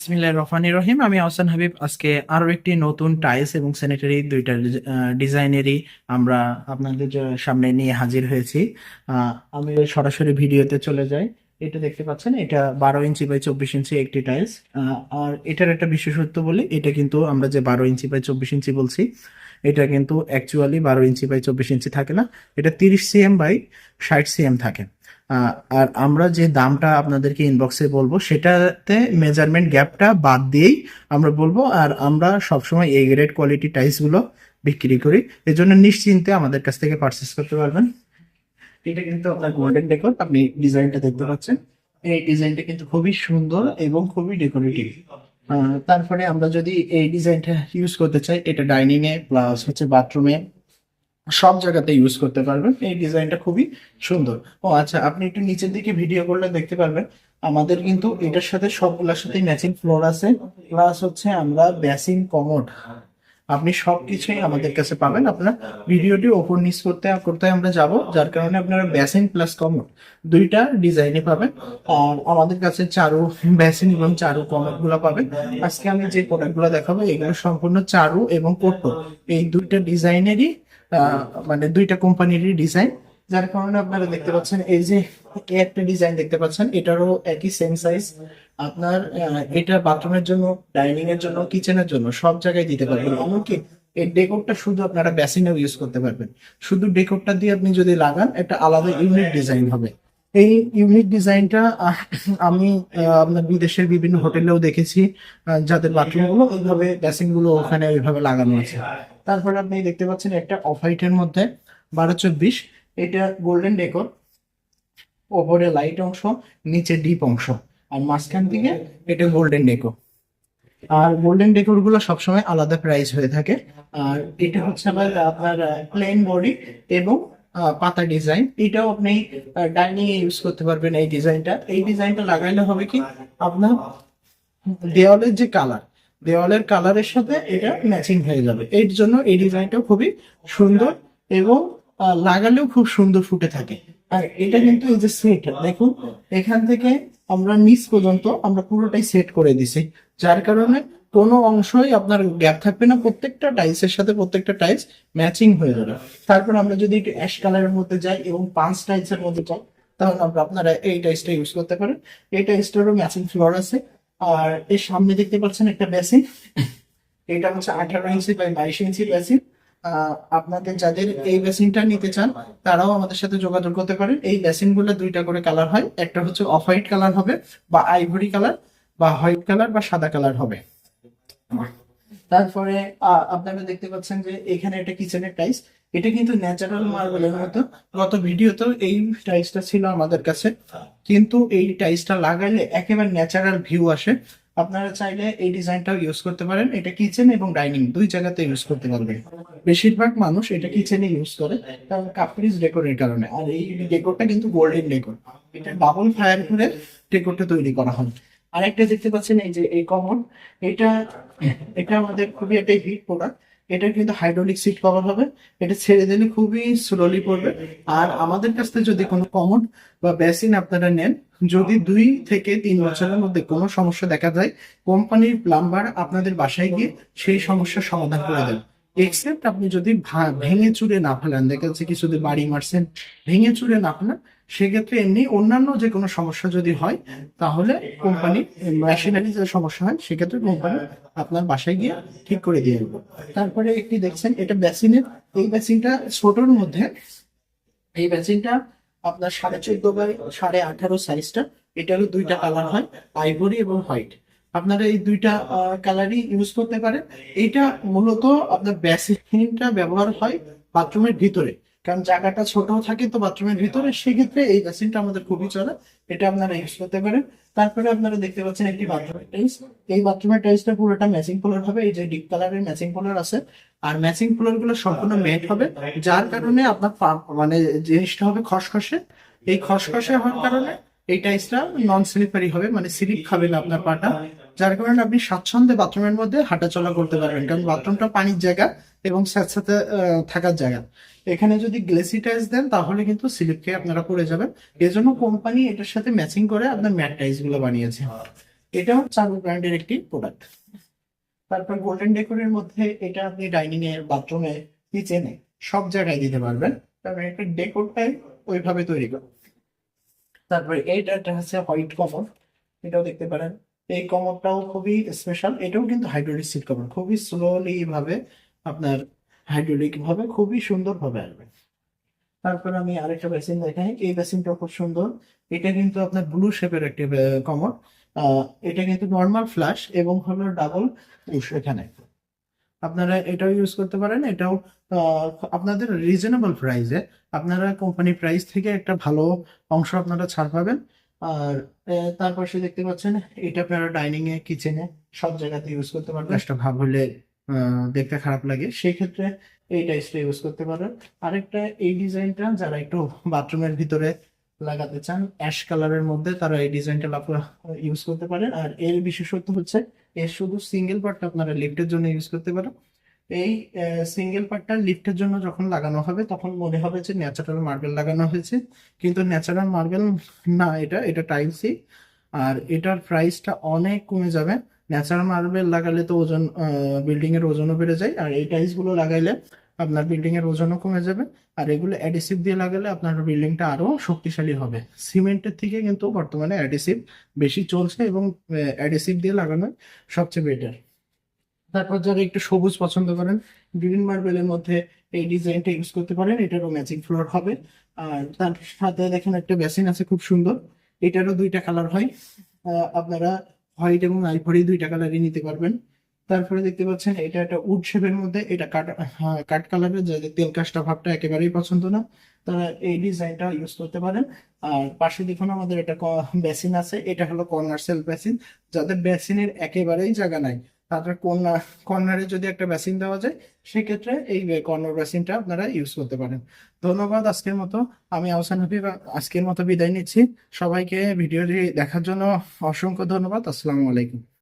বিসমিল্লাহির রহমানির রহিম। আমি আহসান হাবিব। আজকে আরও একটি নতুন টাইলস এবং স্যানিটারি দুইটা ডিজাইনেরই আমরা আপনাদের সামনে নিয়ে হাজির হয়েছি। আমি সরাসরি ভিডিওতে চলে যাই। এটা দেখতে পাচ্ছেন, এটা বারো ইঞ্চি বাই চব্বিশ ইঞ্চি একটি টাইলস। আর এটার একটা বিশেষত্ব বলি, এটা কিন্তু আমরা যে বারো ইঞ্চি বাই চব্বিশ ইঞ্চি বলছি, এটা কিন্তু অ্যাকচুয়ালি বারো ইঞ্চি বাই চব্বিশ ইঞ্চি থাকে না। এটা তিরিশ সিএম বাই ষাট সিএম থাকে। আর আমরা যে দামটা আপনাদেরকে ইনবক্সে বলব, সেটাতে মেজারমেন্ট গ্যাপটা বাদ দিয়েই আমরা বলব, আর আমরা সবসময় এই গ্রেড কোয়ালিটি টাইলসগুলো বিক্রি করি। এজন্য নিশ্চিন্তে আমাদের কাছ থেকে পারচেস করতে পারবেন। এটা কিন্তু আপনার গোল্ডেন ডেকোর আপনি ডিজাইনটা দেখতে পাচ্ছেন। এই ডিজাইনটা কিন্তু খুবই সুন্দর এবং খুবই ডেকোরেটিভ তারপরে আমরা যদি এই ডিজাইনটা ইউজ করতে চাই, এটা ডাইনিং এ প্লাস হচ্ছে বাথরুমে সব জায়গাতে ইউজ করতে পারবেন। এই ডিজাইনটা খুবই সুন্দর। ও আচ্ছা আপনি একটু নিচের দিকে ভিডিও করলে দেখতে পারবেন। আমাদের কিন্তু এটার সাথে সবগুলোর সাথে ম্যাচিং ফ্লোর আছে। প্লাস হচ্ছে আমরা বেসিন কমোড আপনি সব কিছুই আমাদের কাছে পাবেন। আপনার ভিডিওটি ওপর নিচ করতে করতে আমরা যাব। যার কারণে আপনারা বেসিন প্লাস কমোড দুইটা ডিজাইনে পাবেন। আর আমাদের কাছে চারু বেসিন এবং চারু কমোডগুলো পাবেন। আজকে আমি যে প্রোডাক্টগুলো দেখাবো, এগুলো সম্পূর্ণ চারু এবং কোটো এই দুইটা ডিজাইনেরই মানে দুইটা কোম্পানিরই ডিজাইন যার কারণে আপনারা দেখতে পাচ্ছেন এই যে একটা ডিজাইন দেখতে পাচ্ছেন, এটারও একই সেম সাইজ আপনার এটা বাথরুমের জন্য ডাইনিং এর জন্য কিচেনের জন্য, সব জায়গায় দিতে পারবেন। এমনকি এই ডেকোরটা শুধু আপনারা বেসিনেও ইউজ করতে পারবেন। শুধু ডেকোরটা দিয়ে আপনি যদি লাগান, একটা আলাদা ইউনিক ডিজাইন হবে। এই ইউনিক ডিজাইনটা আমি আপনার বিদেশের বিভিন্ন হোটেলেও দেখেছি যাদের বাথরুমগুলো ওইভাবে বেসিনগুলো ওখানে ওইভাবে লাগানো আছে। তারপরে আপনি দেখতে পাচ্ছেন একটা অফ হোয়াইটের মধ্যে বারো চব্বিশ, এটা গোল্ডেন ডেকোর, ওপরে লাইট অংশ, নিচে ডিপ অংশ, আর মাঝখান থেকে এটা গোল্ডেন ডেকো আর গোল্ডেন ডেকোরগুলো সবসময় আলাদা প্রাইস হয়ে থাকে। আর এটা হচ্ছে আবার আপনার প্লেন বডি এবং পাতা ডিজাইন এটাও আপনি ডাইনিং এ ইউজ করতে পারবেন এই ডিজাইনটা এই ডিজাইনটা লাগাইলে হবে কি, আপনার দেওয়ালের যে কালার দেওয়ালের কালারের সাথে এটা ম্যাচিং হয়ে যাবে। এর জন্য এই ডিজাইনটাও খুবই সুন্দর এবং লাগালেও খুব সুন্দর ফুটে থাকে। আর এটা কিন্তু এই যে সেট দেখুন, এখান থেকে আমরা নিচ পর্যন্ত আমরা পুরোটাই সেট করে দিছি। যার কারণে কোনো অংশই আপনার গ্যাপ থাকবে না, প্রত্যেকটা টাইলসের সাথে প্রত্যেকটা টাইলস ম্যাচিং হয়ে যাবে। তারপর আমরা যদি একটু অ্যাশ কালারের মধ্যে যাই এবং পাঁচ টাইলসের মধ্যে যাই, তাহলে আমরা আপনারা এই টাইলসটা ইউজ করতে পারেন। এই টাইলসটারও ম্যাচিং ফ্লোর আছে। আর এর সামনে দেখতে পাচ্ছেন একটা বেসিন এটা হচ্ছে আঠারো ইঞ্চি বাই বাইশ ইঞ্চি বেসিন আপনাদের যাদের এই বেসিনটা নিতে চান, তারাও আমাদের সাথে যোগাযোগ করতে পারেন। এই বেসিনগুলো দুইটা করে কালার হয়। একটা হচ্ছে অফ হোয়াইট কালার হবে বা আইভরি কালার বা হোয়াইট কালার বা সাদা কালার হবে। তারপরে আপনারা দেখতে পাচ্ছেন যে এখানে একটা কিচেনের টাইস এটা কিন্তু ন্যাচারাল মার্বেলের মতো। গত ভিডিওতেও এই টাইসটা ছিল আমাদের কাছে। কিন্তু এই টাইসটা লাগাইলে একেবারে ন্যাচারাল ভিউ আসে। আপনারা চাইলে এই ডিজাইনটাও ইউজ করতে পারেন। এটা কিচেন এবং ডাইনিং দুই জায়গাতে ইউজ করতে পারবেন। বেশিরভাগ মানুষ এটা কিচেনে ইউজ করে, কারণ কাপড়িজ ডেকোরের কারণে। আর এই ডেকোরটা কিন্তু গোল্ডেন ডেকোর এটা ডাবল ফায়ার করে ডেকোরটা তৈরি করা হয়। আরেকটা দেখতে পাচ্ছেন এই যে এই কমন। এটা এটা আমাদের খুবই একটা হিট প্রোডাক্ট এটা কিন্তু হাইড্রোলিক সিট কভার হবে। এটা ছেড়ে দিলে খুবই স্লোলি পড়বে। আর আমাদের কাছ থেকে যদি কোনো কমন বা বেসিন আপনারা নেন, যদি দুই থেকে তিন বছরের মধ্যে কোনো সমস্যা দেখা যায় কোম্পানির প্লাম্বার আপনাদের বাসায় গিয়ে সেই সমস্যার সমাধান করে দেবে। এক্সেপ্ট আপনি যদি ভেঙে চুরে না ফেলেন, দেখা যাচ্ছে কিছু যদি বাড়ি মারছেন, ভেঙে চুরে না ফেলেন, সেক্ষেত্রে এমনি অন্যান্য যে কোনো সমস্যা যদি হয়, তাহলে কোম্পানি মেশিনারি যে সমস্যা হয়, সেক্ষেত্রে কোম্পানি আপনার বাসায় গিয়ে ঠিক করে দিয়ে দেবে। তারপরে একটি দেখছেন, এটা বেসিনের এই বেসিনটা ছোটর মধ্যে, এই বেসিনটা আপনার সাড়ে চোদ্দ বাই সাড়ে আঠারো সাইজটা এটা হলো দুইটা কালার হয় আইভরি এবং হোয়াইট আপনারা এই দুইটা কালারই ইউজ করতে পারেন। এটা মূলত আপনার বেসিনটা ব্যবহার হয় বাথরুমের ভিতরে। কারণ জায়গাটা ছোট থাকে তো বাথরুমের ভিতরে, সেক্ষেত্রে এই বেসিনটা আমাদের খুবই চলে। এটা আপনারা ইউজ করতে পারেন। তারপরে আপনারা দেখতে পাচ্ছেন একটি বাথরুমের টাইলস এই বাথরুমের টাইলসটা পুরোটা ম্যাচিং কালার হবে। এই যে ডিপ কালারের ম্যাচিং কালার আছে। আর ম্যাচিং কালারগুলো সম্পূর্ণ ম্যাট হবে। যার কারণে আপনার মানে জিনিসটা হবে খসখসে। এই খসখসে হওয়ার কারণে এই টাইলসটা নন স্লিপারি হবে। মানে স্লিপ খাবে না আপনার পাটা। যার কারণে আপনি স্বাচ্ছন্দ্যে বাথরুমের মধ্যে হাঁটাচলা করতে পারবেন কারণ বাথরুমটা পানির জায়গা এবং স্যাঁতস্যাঁতে আহ, থাকার জায়গা। এখানে যদি গ্লেসি টাইলস দেন তাহলে কিন্তু স্লিপ খেয়ে আপনারা পড়ে যাবেন। এজন্য কোম্পানি এটার সাথে ম্যাচিং করে আপনার ম্যাটগুলো বানিয়েছে। এটাও চারু ব্র্যান্ডের একটি প্রোডাক্ট। তারপর গোল্ডেন ডেকোরের মধ্যে এটা আপনি ডাইনিং এ বাথরুমে কিচেনে সব জায়গায় দিতে পারবেন। তারপরে একটা ডেকোরটাই ওইভাবে তৈরি করো। তারপরে এইটা হচ্ছে হোয়াইট কমর এটাও দেখতে পারেন। এই কমরটাও খুবই স্পেশাল এটাও কিন্তু হাইড্রোলিক সিট কভার খুবই স্লোলি ভাবে আপনার হাইড্রোলিক ভাবে খুবই সুন্দর ভাবে আসবে। তারপর আমি আরেকটা বেসিন দেখাই। এই বেসিনটা খুব সুন্দর। এটা কিন্তু আপনার ব্লু শেপের একটি কমর এটা কিন্তু নর্মাল ফ্ল্যাশ এবং হলো ডাবল এখানে। আপনারা এটাও ইউজ করতে পারেন। এটাও আপনাদের রিজনেবল প্রাইসে আপনারা কোম্পানি প্রাইস থেকে একটা ভালো অংশ আপনারা ছাড় পাবেন। আর তার পাশে দেখতে পাচ্ছেন এটা আপনারা ডাইনিং এ কিচেনে সব জায়গাতে ইউজ করতে পারবেন। একটা ভাব হলে দেখতে খারাপ লাগে। সেই ক্ষেত্রে এই টাইপসটা ইউজ করতে পারেন। আরেকটা এই ডিজাইনটা যারা একটু বাথরুমের ভিতরে লাগাতে চান অ্যাশ কালারের মধ্যে তারা এই ডিজাইনটা ইউজ করতে পারেন। আর এর বিশেষত্ব হচ্ছে এর শুধু সিঙ্গেল পার্টটা আপনারা লিফটের জন্য ইউজ করতে পারেন। এই সিঙ্গেল পার্টটা লিফটের জন্য যখন লাগানো হবে, তখন মনে হবে যে ন্যাচারাল মার্বেল লাগানো হয়েছে। কিন্তু ন্যাচারাল মার্বেল না, এটা এটা টাইলসই আর এটার প্রাইসটা অনেক কমে যাবে। ন্যাচারাল মার্বেল লাগালে তো ওজন বিল্ডিং এর ওজনও বেড়ে যায়। আর এই টাইলসগুলো লাগাইলে আপনার বিল্ডিং এর ওজনও কমে যাবে। আর এগুলো অ্যাডিসিভ দিয়ে লাগালে আপনার বিল্ডিংটা আরও শক্তিশালী হবে। সিমেন্টের থেকে কিন্তু বর্তমানে অ্যাডিসিভ বেশি চলছে এবং অ্যাডিসিভ দিয়ে লাগানো সবচেয়ে বেটার তারপর যারা একটু সবুজ পছন্দ করেন গ্রিন মার্বেলের মধ্যে এই ডিজাইনটা ইউজ করতে পারেন, এটারও ম্যাচিং ফ্লোর হবে। আর তার সাথে দেখেন একটা বেসিন আছে খুব সুন্দর, এটারও দুইটা কালার হয়। আপনারা হোয়াইট এবং আইভরি দুইটা কালারই নিতে পারবেন। তারপরে দেখতে পাচ্ছেন এটা একটা উড শেপের মধ্যে, এটা কাট কাট কালারের যাদের তেল কাজটা ভাবটা একেবারেই পছন্দ না, তারা এই ডিজাইনটা ইউজ করতে পারেন। আর পাশে দেখুন আমাদের এটা বেসিন আছে, এটা হলো কর্নার সেল বেসিন যাদের বেসিনের একেবারেই জায়গা নাই তাদের কর্নার কর্নারে যদি একটা বেসিন দেওয়া যায়, সেক্ষেত্রে এই কর্নার বেসিনটা আপনারা ইউজ করতে পারেন। ধন্যবাদ আজকের মতো। আমি আহসান হাবিব আজকের মতো বিদায় নিচ্ছি। সবাইকে ভিডিওটি দেখার জন্য অসংখ্য ধন্যবাদ। আসসালামু আলাইকুম।